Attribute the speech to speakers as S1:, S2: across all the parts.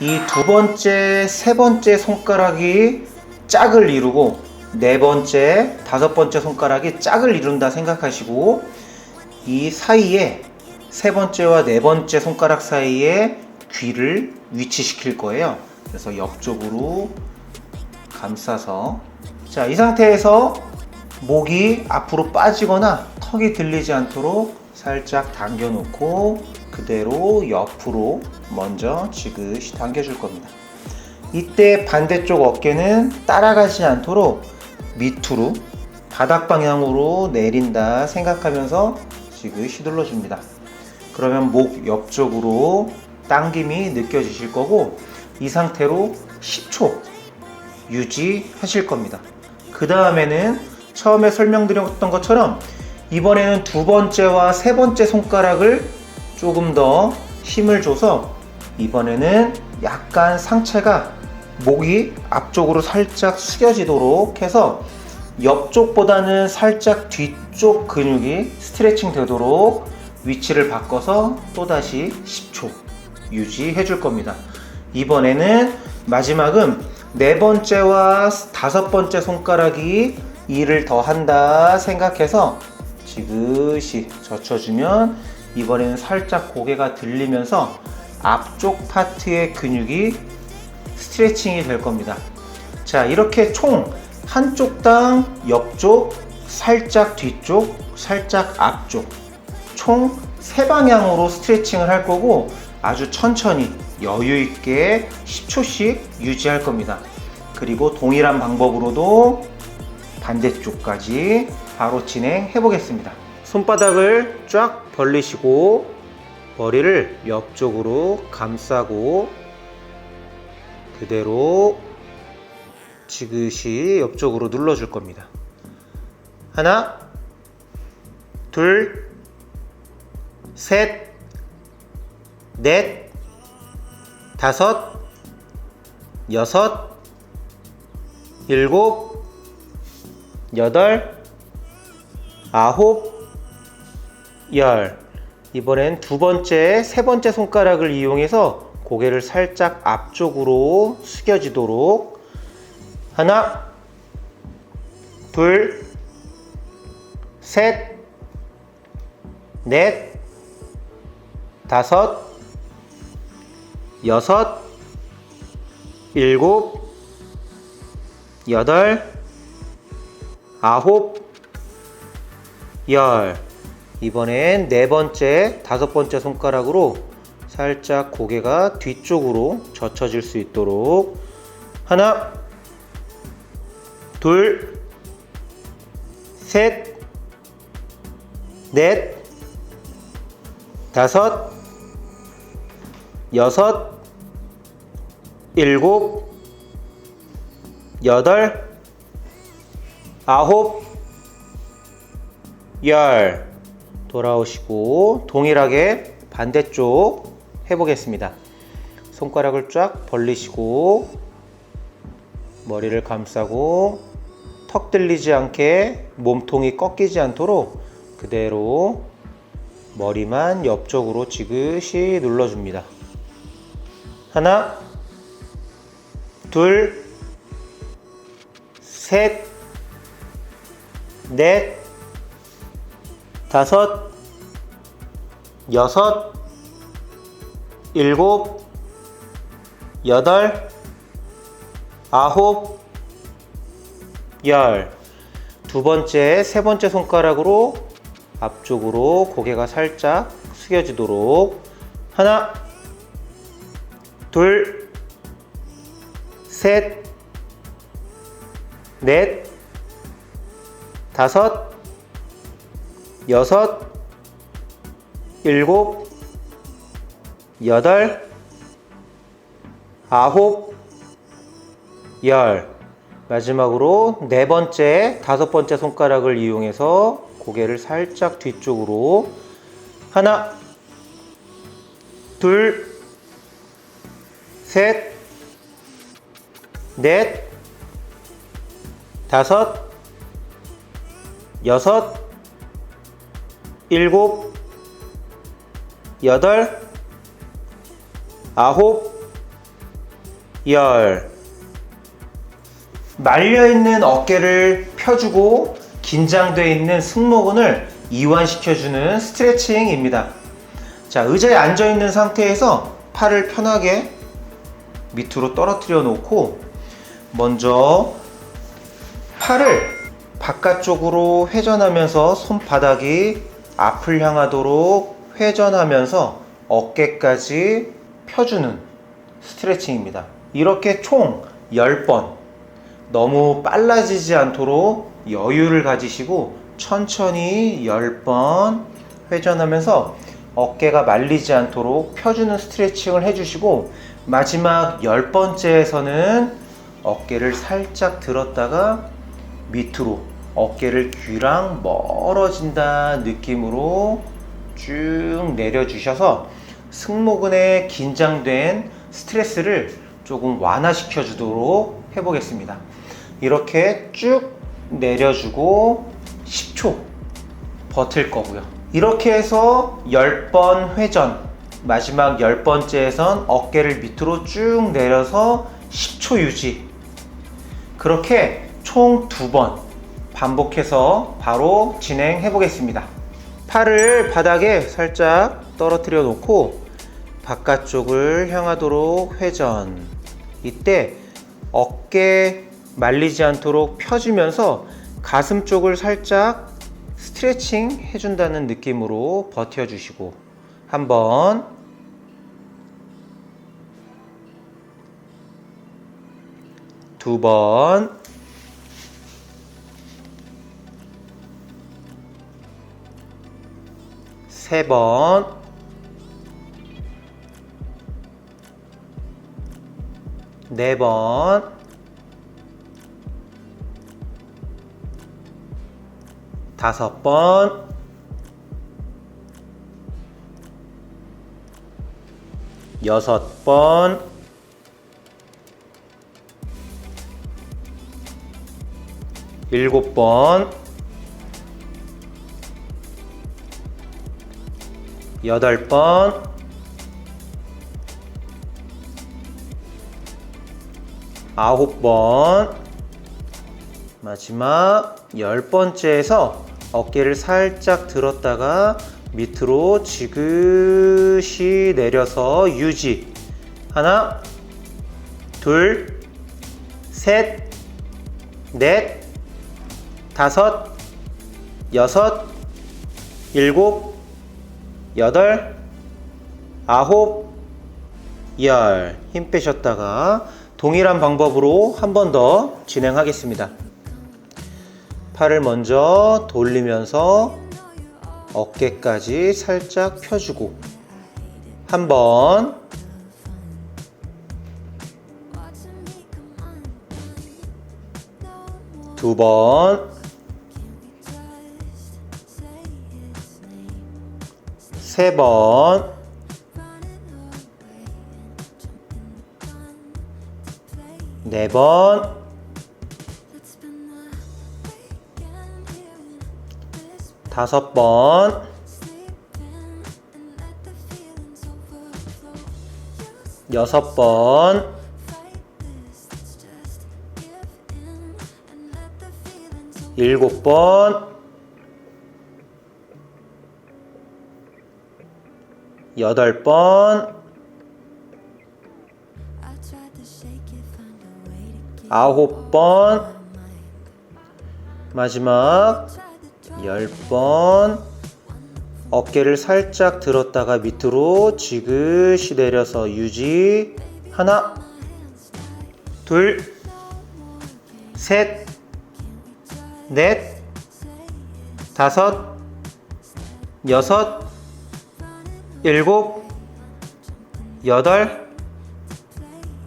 S1: 이 두 번째, 세 번째 손가락이 짝을 이루고 네 번째, 다섯 번째 손가락이 짝을 이룬다 생각하시고 이 사이에 세 번째와 네 번째 손가락 사이에 귀를 위치시킬 거예요. 그래서 옆쪽으로 감싸서 자, 이 상태에서 목이 앞으로 빠지거나 턱이 들리지 않도록 살짝 당겨 놓고 그대로 옆으로 먼저 지그시 당겨줄 겁니다. 이때 반대쪽 어깨는 따라가지 않도록 밑으로 바닥 방향으로 내린다 생각하면서 지그시 눌러줍니다. 그러면 목 옆쪽으로 당김이 느껴지실 거고 이 상태로 10초 유지하실 겁니다. 그 다음에는 처음에 설명드렸던 것처럼 이번에는 두 번째와 세 번째 손가락을 조금 더 힘을 줘서 이번에는 약간 상체가 목이 앞쪽으로 살짝 숙여지도록 해서 옆쪽보다는 살짝 뒤쪽 근육이 스트레칭 되도록 위치를 바꿔서 또다시 10초 유지해 줄 겁니다. 이번에는 마지막은 네 번째와 다섯 번째 손가락이 일을 더 한다 생각해서 지그시 젖혀주면 이번에는 살짝 고개가 들리면서 앞쪽 파트의 근육이 스트레칭이 될 겁니다. 자, 이렇게 총 한쪽당 옆쪽, 살짝 뒤쪽, 살짝 앞쪽, 총 세 방향으로 스트레칭을 할 거고 아주 천천히 여유 있게 10초씩 유지할 겁니다. 그리고 동일한 방법으로도 반대쪽까지 바로 진행해 보겠습니다. 손바닥을 쫙 벌리시고 머리를 옆쪽으로 감싸고 그대로 지그시 옆쪽으로 눌러줄 겁니다. 하나, 둘, 셋, 넷, 다섯, 여섯, 일곱, 여덟, 아홉, 열. 이번엔 두 번째, 세 번째 손가락을 이용해서 고개를 살짝 앞쪽으로 숙여지도록 하나, 둘, 셋, 넷, 다섯, 여섯, 일곱, 여덟, 아홉, 열. 이번엔 네 번째, 다섯 번째 손가락으로 살짝 고개가 뒤쪽으로 젖혀질 수 있도록 하나, 둘, 셋, 넷, 다섯, 여섯, 일곱, 여덟, 아홉, 열. 돌아오시고 동일하게 반대쪽 해보겠습니다. 손가락을 쫙 벌리시고 머리를 감싸고 턱 들리지 않게 몸통이 꺾이지 않도록 그대로 머리만 옆쪽으로 지그시 눌러줍니다. 하나, 둘, 셋, 넷, 다섯, 여섯, 일곱, 여덟, 아홉, 열. 두 번째, 세 번째 손가락으로 앞쪽으로 고개가 살짝 숙여지도록 하나, 둘, 셋, 넷, 다섯, 여섯, 일곱, 여덟, 아홉, 열. 마지막으로 네 번째, 다섯 번째 손가락을 이용해서 고개를 살짝 뒤쪽으로 하나, 둘, 셋, 넷, 다섯, 여섯, 일곱, 여덟, 아홉, 열 말려있는 어깨를 펴주고 긴장되어 있는 승모근을 이완시켜주는 스트레칭입니다. 자, 의자에 앉아있는 상태에서 팔을 편하게 밑으로 떨어뜨려 놓고 먼저 팔을 바깥쪽으로 회전하면서 손바닥이 앞을 향하도록 회전하면서 어깨까지 펴주는 스트레칭입니다. 이렇게 총 10번 너무 빨라지지 않도록 여유를 가지시고 천천히 10번 회전하면서 어깨가 말리지 않도록 펴주는 스트레칭을 해주시고 마지막 10번째에서는 어깨를 살짝 들었다가 밑으로 어깨를 귀랑 멀어진다 느낌으로 쭉 내려주셔서 승모근에 긴장된 스트레스를 조금 완화시켜 주도록 해보겠습니다. 이렇게 쭉 내려주고 10초 버틸 거고요. 이렇게 해서 10번 회전, 마지막 10번째에선 어깨를 밑으로 쭉 내려서 10초 유지. 그렇게 총두번 반복해서 바로 진행해 보겠습니다. 팔을 바닥에 살짝 떨어뜨려 놓고 바깥쪽을 향하도록 회전. 이때 어깨 말리지 않도록 펴주면서 가슴 쪽을 살짝 스트레칭 해준다는 느낌으로 버텨주시고 한번 두 번, 세 번, 네 번, 다섯 번, 여섯 번, 일곱 번, 여덟 번, 아홉 번, 마지막 열 번째에서 어깨를 살짝 들었다가 밑으로 지그시 내려서 유지. 하나, 둘, 셋, 넷, 다섯, 여섯, 일곱, 여덟, 아홉, 열. 힘 빼셨다가 동일한 방법으로 한 번 더 진행하겠습니다. 팔을 먼저 돌리면서 어깨까지 살짝 펴주고 한 번, 두 번, 세 번, 네 번, 다섯 번, 여섯 번, 일곱 번, 여덟 번, 아홉 번, 마지막. 열 번, 어깨를 살짝 들었다가 밑으로 지그시 내려서 유지. 하나, 둘, 셋, 넷, 다섯, 여섯, 일곱, 여덟,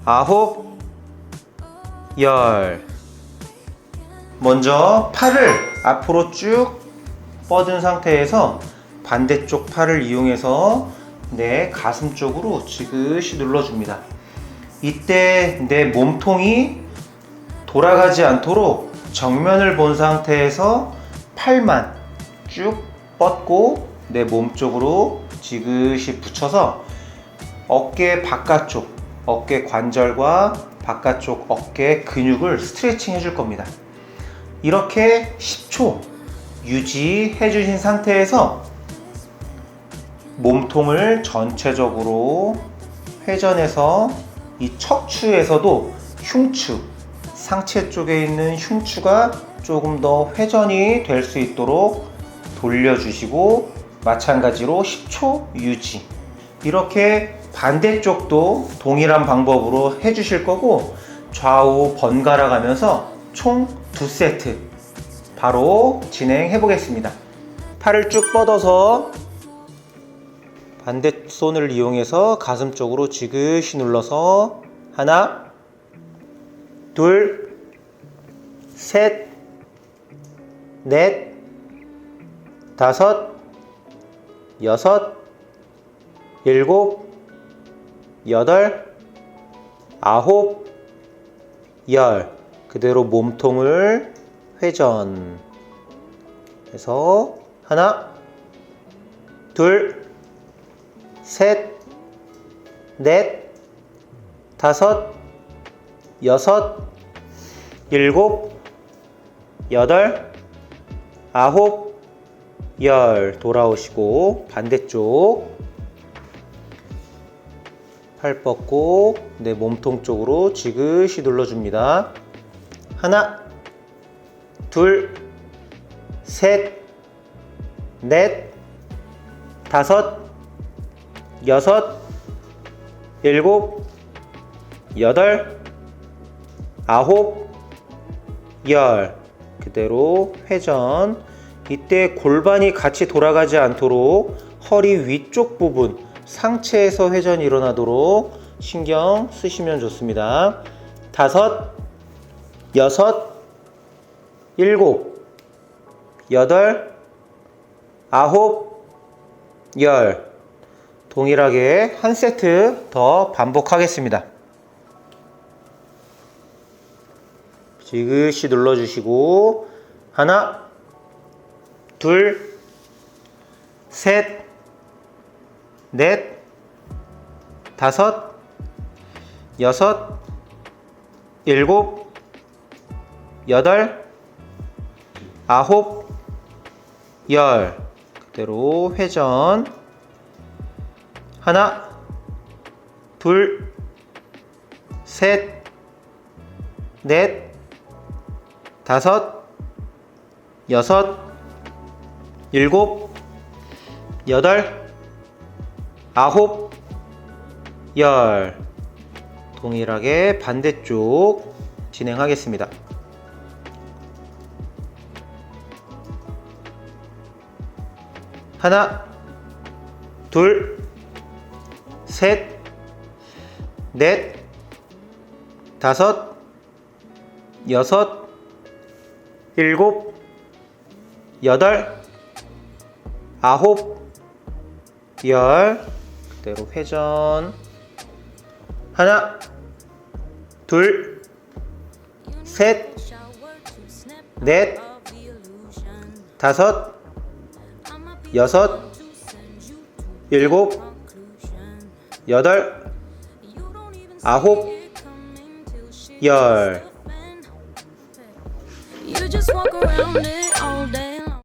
S1: 아홉, 열. 먼저 팔을 앞으로 쭉 뻗은 상태에서 반대쪽 팔을 이용해서 내 가슴 쪽으로 지그시 눌러줍니다. 이때 내 몸통이 돌아가지 않도록 정면을 본 상태에서 팔만 쭉 뻗고 내 몸 쪽으로 지그시 붙여서 어깨 바깥쪽, 어깨 관절과 바깥쪽 어깨 근육을 스트레칭 해줄 겁니다. 이렇게 10초 유지해 주신 상태에서 몸통을 전체적으로 회전해서 이 척추에서도 흉추, 상체 쪽에 있는 흉추가 조금 더 회전이 될 수 있도록 돌려주시고 마찬가지로 10초 유지. 이렇게 반대쪽도 동일한 방법으로 해주실 거고 좌우 번갈아 가면서 총 두 세트 바로 진행해 보겠습니다. 팔을 쭉 뻗어서 반대 손을 이용해서 가슴 쪽으로 지그시 눌러서 하나, 둘, 셋, 넷, 다섯, 여섯, 일곱, 여덟, 아홉, 열. 그대로 몸통을 회전. 해서 하나, 둘, 셋, 넷, 다섯, 여섯, 일곱, 여덟, 아홉, 열 돌아오시고 반대쪽 팔 뻗고 내 몸통 쪽으로 지그시 눌러줍니다. 하나, 둘, 셋, 넷, 다섯, 여섯, 일곱, 여덟, 아홉, 열. 그대로 회전. 이때 골반이 같이 돌아가지 않도록 허리 위쪽 부분, 상체에서 회전이 일어나도록 신경 쓰시면 좋습니다. 다섯, 여섯, 일곱, 여덟, 아홉, 열. 동일하게 한 세트 더 반복하겠습니다. 지그시 눌러주시고 하나, 둘, 셋, 넷, 다섯, 여섯, 일곱, 여덟, 아홉, 열. 그대로 회전. 하나, 둘, 셋, 넷, 다섯, 여섯, 일곱, 여덟, 아홉, 열. 동일하게 반대쪽 진행하겠습니다. 하나, 둘, 셋, 넷, 다섯, 여섯, 일곱, 여덟, 아홉, 열. 그대로 회전. 하나, 둘, 셋, 넷, 다섯, 여섯, 일곱, 여덟, 아홉, 열.